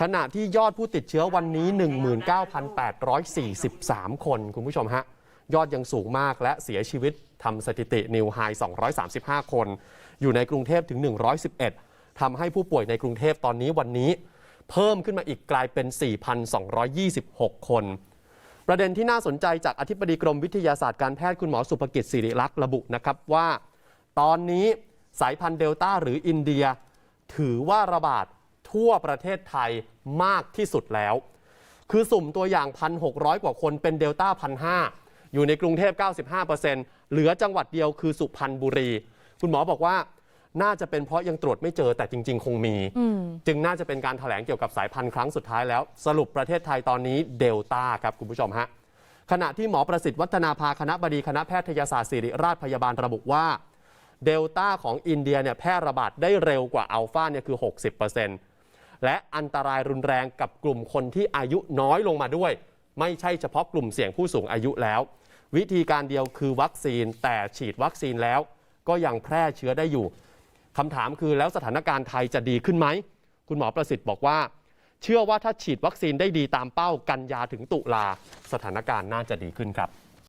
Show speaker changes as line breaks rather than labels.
ขณะที่ยอดผู้ติดเชื้อวันนี้ 19,843 คนคุณผู้ชมฮะ ยอดยังสูงมากและเสียชีวิตทำสถิตินิวไฮ235 คน อยู่ในกรุงเทพถึง 111 ทำให้ผู้ป่วยในกรุงเทพตอนนี้วันนี้ เพิ่มขึ้นมาอีกกลายเป็น 4,226 คน ประเด็นที่น่าสนใจจากอธิบดีกรมวิทยาศาสตร์การแพทย์คุณหมอสุภกิจสิริลักษ์ระบุนะครับว่า ตอนนี้สายพันธุ์เดลต้าหรืออินเดีย ถือว่าระบาด ทั่วประเทศไทยมากที่สุดแล้ว คือสุ่มตัวอย่าง 1,600 กว่าคนเป็นเดลต้าพันหอยู่ในกรุงเทพ 95%เหลือจังหวัดเดียวคือสุพรรณบุรี คุณหมอบอกว่าน่าจะเป็นเพราะยังตรวจไม่เจอแต่จริง ๆ คงมี จึงน่าจะเป็นการถแถลงเกี่ยวกับสายพันธุ์ครั้งสุดท้ายแล้ว สรุปประเทศไทยตอนนี้เดลต้าครับคุณผู้ชมฮะขณะที่หมอประสิทธิ์วัฒนาภาคณะบดีคณะแพทยศาสตร์ศิริราชพยาบาลระบุว่าเดลต้าของอินเดียเนี่ยแพร่ระบาดได้เร็วกว่าอัลฟาเนี่ยคือ 60% และอันตรายรุนแรงกับกลุ่มคนที่อายุน้อยลงมาด้วย ไม่ใช่เฉพาะกลุ่มเสี่ยงผู้สูงอายุแล้ว วิธีการเดียวคือวัคซีนแต่ฉีดวัคซีนแล้ว ก็ยังแพร่เชื้อได้อยู่คำถามคือแล้วสถานการณ์ไทยจะดีขึ้นไหมคุณหมอประสิทธิ์บอกว่า เชื่อว่าถ้าฉีดวัคซีนได้ดีตามเป้ากันยาถึงตุลาสถานการณ์น่าจะดีขึ้นครับ